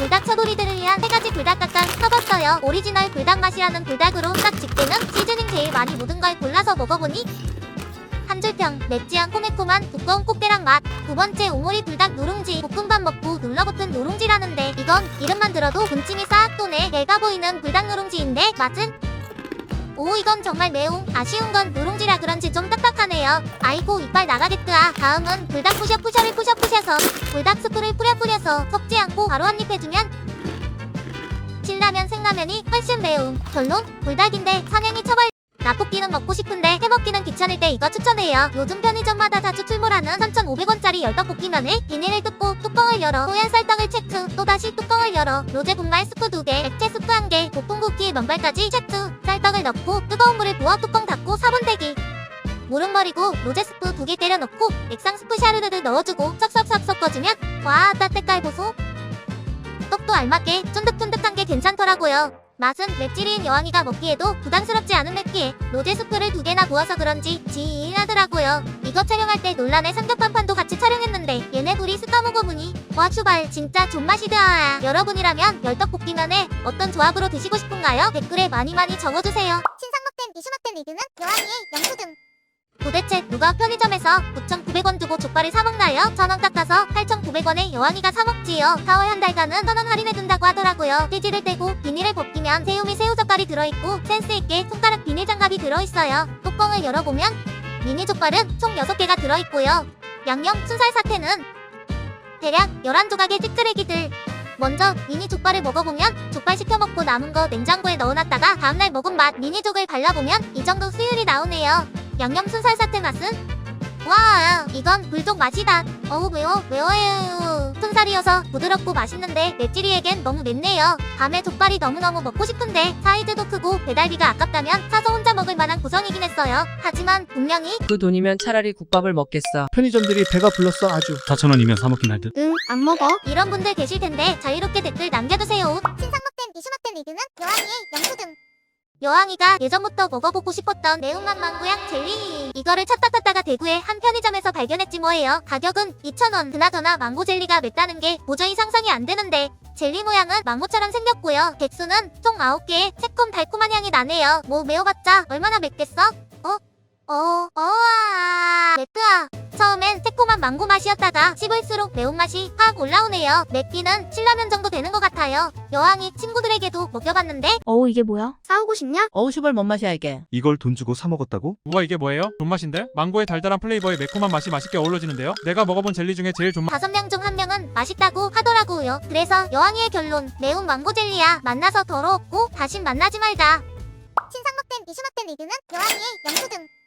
불닭 차돌이들을 위한 세 가지 불닭 닭간 사봤어요. 오리지널 불닭 맛이라는 불닭으로 딱 집게는 시즈닝 제일 많이 묻은 걸 골라서 먹어보니 한 줄평 맵지 않고 매콤한 두꺼운 꽃게랑 맛. 두 번째 오모리 불닭 누룽지 볶음밥 먹고 눌러붙은 누룽지라는데 이건 이름만 들어도 군침이 싹 도네. 내가 보이는 불닭 누룽지인데 맛은 오 이건 정말 매운 아쉬운 건 누룽지라 그런지 좀 딱딱하네요. 아이고 이빨 나가겠다. 다음은 불닭 부셔 부셔를 부셔 부셔서 불닭 스프를 뿌려 뿌려서 섞지 않고 바로 한입 해주면 신라면 생라면이 훨씬 매운 결론? 불닭인데 상향이 처벌 라볶이는 먹고 싶은데 해먹기는 귀찮을 때 이거 추천해요. 요즘 편의점마다 자주 출몰하는 3,500원짜리 열떡볶이면을 비닐을 뜯고 뚜껑을 열어 뽀얀 쌀떡을 체크 또다시 뚜껑을 열어 로제 분말 스프 2개 액체 스프 1 개 볶음 쿠키 면발까지 체크 쌀떡을 넣고 뜨거운 물을 부어 뚜껑 닫고 4분 대기. 버리고 로제 스프 2개 때려 넣고 액상 스프 샤르르를 넣어주고 석석석 섞어주면 와 따뜻깔 보소. 떡도 알맞게 쫀득쫀득한 게 괜찮더라고요. 맛은 맵찔이인 여왕이가 먹기에도 부담스럽지 않은 맵기에 로제 스프를 두 개나 부어서 그런지 지인하더라고요. 이거 촬영할 때 논란의 삼겹판 판도 먹어보니 와 추발 진짜 존맛이다. 여러분이라면 열떡볶이면에 어떤 조합으로 드시고 싶은가요? 댓글에 많이 많이 적어주세요. 신상먹된 이슈먹된 리뷰는 여왕이의 영수증. 도대체 누가 편의점에서 9,900원 주고 족발을 사먹나요? 1,000원 깎아서 8,900원에 여왕이가 사먹지요. 4월 한 달간은 1,000원 할인해준다고 하더라고요. 띠지를 떼고 비닐을 벗기면 새우미 새우젓갈이 들어있고 센스있게 손가락 비닐 장갑이 들어있어요. 뚜껑을 열어보면 미니 족발은 총 6개가 들어있고요. 양념 순살 사태는 대략 11조각의 찌끄레기들. 먼저 미니 족발을 먹어보면 족발 시켜 먹고 남은 거 냉장고에 넣어놨다가 다음날 먹은 맛 미니족을 발라보면 이 정도 수율이 나오네요. 양념 순살 사태 맛은? 와 이건 불족 맛이다. 어우 매워 매워요. 순살이어서 부드럽고 맛있는데 맵찔이에겐 너무 맵네요. 밤에 족발이 너무너무 먹고 싶은데 사이즈도 크고 배달비가 아깝다면 사서 혼자 먹을 만한 구성이긴 했어요. 하지만 분명히 그 돈이면 차라리 국밥을 먹겠어. 편의점들이 배가 불렀어 아주 4,000원이면 사 먹긴 할 듯. 응, 안 먹어. 이런 분들 계실 텐데 자유롭게 댓글 남겨 여왕이가 예전부터 먹어보고 싶었던 매운맛 망고향 젤리. 이거를 찾다 찾다가 대구의 한 편의점에서 발견했지 뭐예요. 가격은 2,000원. 그나저나 망고 젤리가 맵다는 게 도저히 상상이 안 되는데 젤리 모양은 망고처럼 생겼고요. 개수는 총 9개. 새콤 달콤한 향이 나네요. 뭐 매워봤자 얼마나 맵겠어? 어? 어, 어아, 망고 맛이었다가 씹을수록 매운맛이 확 올라오네요. 맵기는 신라면 정도 되는 것 같아요. 여왕이 친구들에게도 먹여봤는데 어우 이게 뭐야? 싸우고 싶냐? 어우 슈발 뭔 맛이야 이게. 이걸 돈 주고 사 먹었다고? 우와 이게 뭐예요? 존맛인데? 망고의 달달한 플레이버에 매콤한 맛이 맛있게 어우러지는데요? 내가 먹어본 젤리 중에 제일 존맛 다섯 명 중 한 명은 맛있다고 하더라고요. 그래서 여왕이의 결론 매운 망고 젤리야 만나서 더러웠고 다신 만나지 말자. 신상먹된 이슈먹된 리뷰는 여왕이의 영수증.